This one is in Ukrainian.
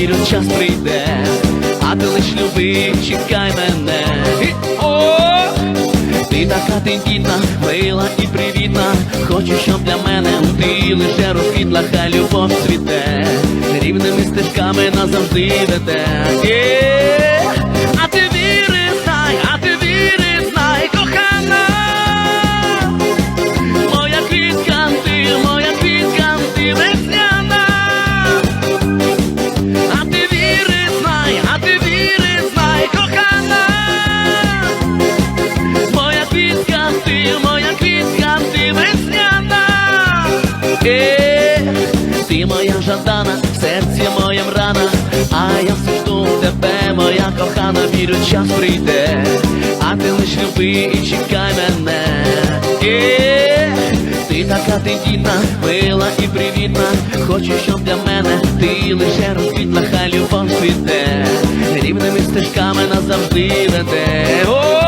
вірю, час прийде, а ти лиш люби, чекай мене. Ти така тендітна, мила і привітна. Хочу, щоб для мене ти лише розквітла, хай любов цвіте, рівними стежками назавжди веде. Е, моя в серці моєм рана, а я жду тебе, моя кохана, вірю, час прийде, а ти лиш люби і чекай мене. Е, ти така тендітна, мила і привітна, хочу, щоб для мене ти лише розквітла, хай любов цвіте, рівними стежками назавжди веде.